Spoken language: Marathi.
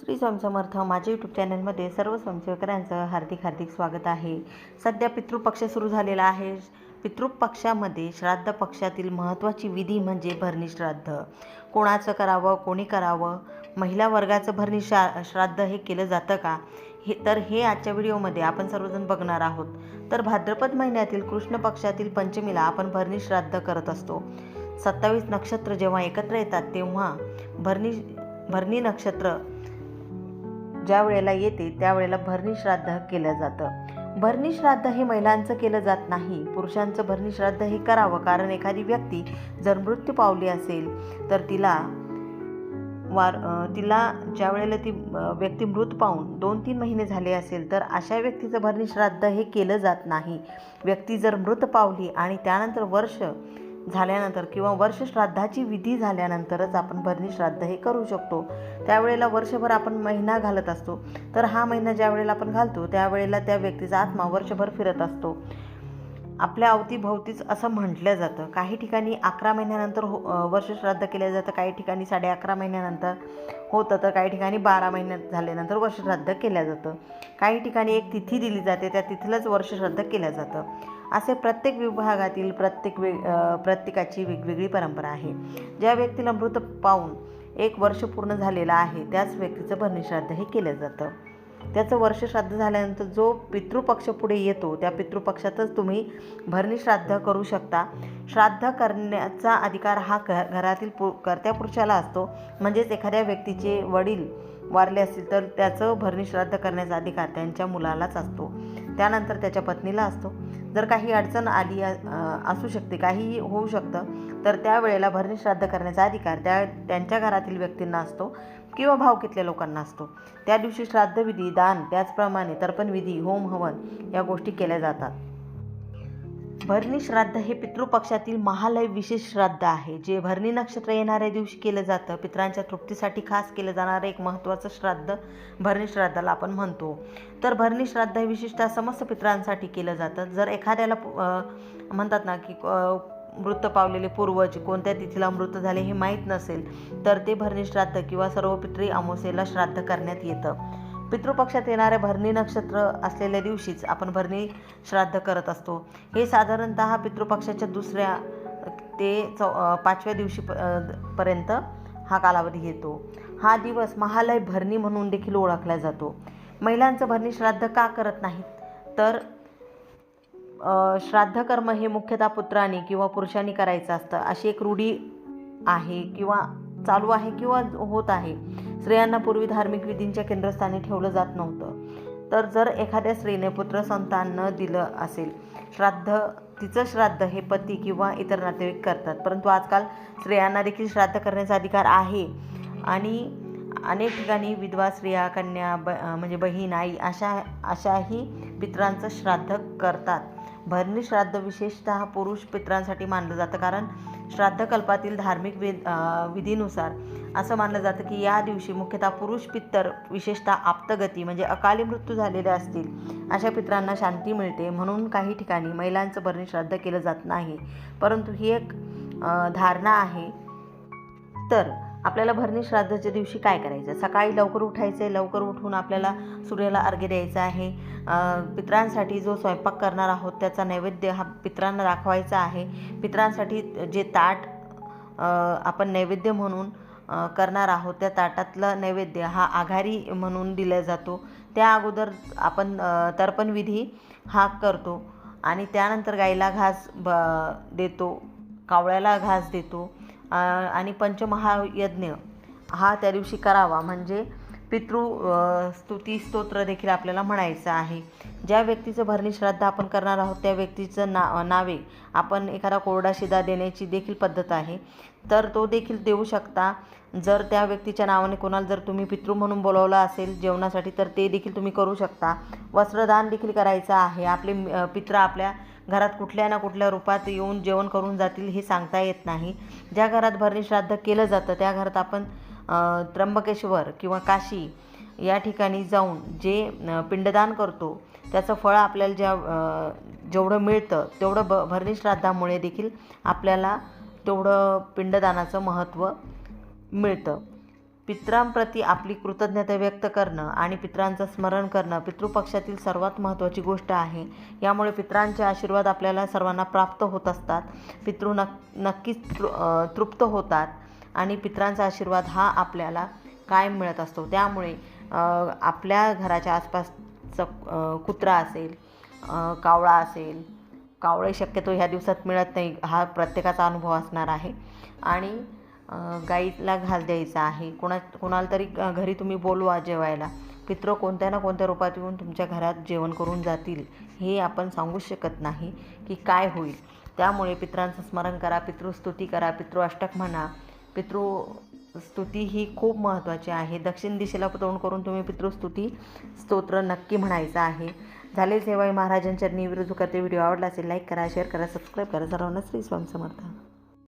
श्री स्वयंसमर्थ माझ्या यूट्यूब चॅनलमध्ये सर्व स्वयंसेवकरांचं हार्दिक हार्दिक स्वागत आहे. सध्या पितृपक्ष सुरू झालेला आहे. पितृपक्षामध्ये श्राद्ध पक्षातील महत्त्वाची विधी म्हणजे भरणी श्राद्ध. कोणाचं करावं कोणी करावं? महिला वर्गाचं भरणी श्रा श्राद्ध हे केलं जातं का? हे तर हे आजच्या व्हिडिओमध्ये आपण सर्वजण बघणार आहोत. तर भाद्रपद महिन्यातील कृष्ण पक्षातील पंचमीला आपण भरणी श्राद्ध करत असतो. सत्तावीस नक्षत्र जेव्हा एकत्र येतात तेव्हा भरणी भरणी नक्षत्र ज्या वेळेला येते त्यावेळेला भरणी श्राद्ध केलं जातं. भरणी श्राद्ध हे महिलांचं केलं जात नाही. पुरुषांचं भरणी श्राद्ध हे करावं. कारण एखादी व्यक्ती जर मृत्यू पावली असेल तर तिला वार तिला ज्या वेळेला ती व्यक्ती मृत पाहून दोन तीन महिने झाले असेल तर अशा व्यक्तीचं भरणी श्राद्ध हे केलं जात नाही. व्यक्ती जर मृत पावली आणि त्यानंतर वर्ष झाल्यानंतर किंवा वर्ष श्राद्धाची विधी झाल्यानंतरच आपण भरणी श्राद्ध हे करू शकतो. त्यावेळेला वर्षभर आपण महिना घालत असतो. तर हा महिना ज्या वेळेला आपण घालतो त्यावेळेला त्या व्यक्तीचा आत्मा वर्षभर फिरत असतो. आपल्या अवतीभोवतीच असं म्हटलं जातं. काही ठिकाणी अकरा महिन्यानंतर हो वर्ष श्राद्ध केलं जातं. काही ठिकाणी साडे अकरा महिन्यानंतर होतं तर काही ठिकाणी बारा महिन्यात झाल्यानंतर वर्षश्राद्ध केलं जातं. काही ठिकाणी एक तिथी दिली जाते. त्या तिथीलाच वर्षश्राद्ध केलं जातं. असे प्रत्येक विभागातील प्रत्येक वेग प्रत्येकाची वेगवेगळी परंपरा आहे. ज्या व्यक्तीला मृत पाहून एक वर्ष पूर्ण झालेलं आहे त्याच व्यक्तीचं भरणीश्राद्ध हे केलं जातं. त्याचं वर्ष श्राद्ध झाल्यानंतर जो पितृपक्ष पुढे येतो त्या पितृपक्षातच तुम्ही भरणी श्राद्ध करू शकता. श्राद्ध करण्याचा अधिकार हा घ घरातील पु कर्त्या पुरुषाला असतो. म्हणजेच एखाद्या व्यक्तीचे वडील वारले असतील तर त्याचं भरणी श्राद्ध करण्याचा अधिकार त्यांच्या मुलालाच असतो. त्यानंतर त्याच्या पत्नीला असतो. जर काही अडचण आली असू शकते काहीही होऊ शकतं तर त्यावेळेला भरणे श्राद्ध करण्याचा अधिकार त्या त्यांच्या घरातील व्यक्तींना असतो किंवा भावकीतल्या लोकांना असतो. त्या दिवशी श्राद्धविधी दान त्याचप्रमाणे तर्पणविधी होम हवन या गोष्टी केल्या जातात. भरणी श्राद्ध हे पितृपक्षातील महालय विशेष श्राद्ध आहे. जे भरणी नक्षत्र येणाऱ्या दिवशी केलं जातं. पितरांच्या तृप्तीसाठी खास केलं जाणारं एक महत्त्वाचं श्राद्ध भरणी श्राद्धाला आपण म्हणतो. तर भरणी श्राद्ध हे विशेषतः समस्त पितरांसाठी केलं जातं. जर एखाद्याला म्हणतात ना की मृत पावलेले पूर्वज कोणत्या तिथीला मृत झाले हे माहीत नसेल तर ते भरणी श्राद्ध किंवा सर्व पितरी अमावस्येला श्राद्ध करण्यात येतं. पितृपक्षात येणाऱ्या भरणी नक्षत्र असलेल्या दिवशीच आपण भरणी श्राद्ध करत असतो. हे साधारणतः पितृपक्षाच्या दुसऱ्या ते चौ पाचव्या दिवशी प- पर्यंत हा कालावधी येतो. हा दिवस महालय भरणी म्हणून देखील ओळखला जातो. महिलांचं भरणी श्राद्ध का करत नाहीत? तर श्राद्ध कर्म हे मुख्यतः पुत्रांनी किंवा पुरुषांनी करायचं असतं. अशी एक रूढी आहे किंवा चालू आहे किंवा होत आहे. स्त्रियांना पूर्वी धार्मिक विधींच्या केंद्रस्थानी ठेवलं जात नव्हतं. तर जर एखाद्या स्त्रीने पुत्र संतान न दिलं असेल श्राद्ध तिचं श्राद्ध हे पती किंवा इतर नातेवाईक करतात. परंतु आजकाल स्त्रियांना देखील श्राद्ध करण्याचा अधिकार आहे. आणि अनेक ठिकाणी विधवा स्त्रिया कन्या ब म्हणजे बहीण आई अशा अशाही पितरांचं श्राद्ध करतात. भरणी श्राद्ध विशेषतः पुरुष पितरांसाठी मानलं जातं. कारण श्राद्धकल्पातील धार्मिक वेद विधीनुसार असं मानलं जातं की या दिवशी मुख्यतः पुरुष पित्तर विशेषतः आप्तगती म्हणजे अकाली मृत्यू झालेले असतील अशा पितरांना शांती मिळते. म्हणून काही ठिकाणी महिलांचं भरणी श्राद्ध केलं जात नाही. परंतु ही एक धारणा आहे. तर आपल्याला भरणी श्राद्धाच्या दिवशी काय करायचं? सकाळी लवकर उठायचं आहे लवकर उठून आपल्याला सूर्याला अर्घ्य द्यायचं आहे. पित्रांसाठी पितरांसाठी जो स्वयंपाक करणार आहोत त्याचा नैवेद्य हा पितरांना दाखवायचा आहे. पितरांसाठी जे ताट आपण नैवेद्य म्हणून करणार आहोत त्या ताटातला नैवेद्य हा आघारी म्हणून दिला जातो. त्या अगोदर आपण तर्पणविधी हा करतो आणि त्यानंतर गाईला घास ब देतो कावळ्याला घास देतो. आणि पंचमहायज्ञ हा त्या दिवशी करावा. म्हणजे पितृ स्तुती स्तोत्र देखील आपल्याला म्हणायचं आहे. ज्या व्यक्तीचं भरणी श्राद्ध आपण करणार आहोत त्या व्यक्तीचं ना नावे आपण एखादा कोरडा शिदा देण्याची देखील पद्धत आहे. तर तो देखील देऊ शकता. जर त्या व्यक्तीच्या नावाने कोणाला जर तुम्ही पितृ म्हणून बोलवलं असेल जेवणासाठी तर ते देखील तुम्ही करू शकता. वस्त्रदान देखील करायचं आहे. आपले पित्र आपल्या घरात कुठल्या ना कुठल्या रूपात येऊन जेवण करून जातील हे सांगता येत नाही. ज्या घरात भरणी श्राद्ध केलं जातं त्या घरात आपण त्र्यंबकेश्वर किंवा काशी या ठिकाणी जाऊन जे पिंडदान करतो त्याचं फळ आपल्याला ज्या जेवढं मिळतं तेवढं ब भरणी श्राद्धामुळे देखील आपल्याला तेवढं पिंडदानाचं महत्त्व मिळतं. पित्रांप्रती आपली कृतज्ञता व्यक्त करणं आणि पित्रांचं स्मरण करणं पितृपक्षातील सर्वात महत्त्वाची गोष्ट आहे. यामुळे पित्रांचे आशीर्वाद आपल्याला सर्वांना प्राप्त होत असतात. पितृ नक नक्कीच तृ तृप्त होतात आणि पित्रांचा आशीर्वाद हा आपल्याला कायम मिळत असतो. त्यामुळे आपल्या घराच्या आसपासचं कुत्रा असेल कावळा असेल कावळे शक्यतो ह्या दिवसात मिळत नाही हा प्रत्येकाचा अनुभव असणार आहे. आणि गाईला घाल द्यायचा आहे. कोणा कोणाला तरी घरी तुम्ही बोलवा जेवायला. पित्र कोणत्या ना कोणत्या रूपात येऊन तुमच्या घरात जेवण करून जातील हे आपण सांगू शकत नाही की काय होईल. त्यामुळे पित्रांचं स्मरण करा पितृस्तुती करा पितृ अष्टक म्हणा. पितृस्तुती ही खूप महत्त्वाची आहे. दक्षिण दिशेला तोंड करून तुम्ही पितृस्तुती स्तोत्र नक्की म्हणायचं आहे. झाले सेवाई महाराजांच्या निवृत्त करते व्हिडिओ आवडला असेल लाईक करा शेअर करा सबस्क्राईब करा. सर्वांना श्री स्वामी समर्थ.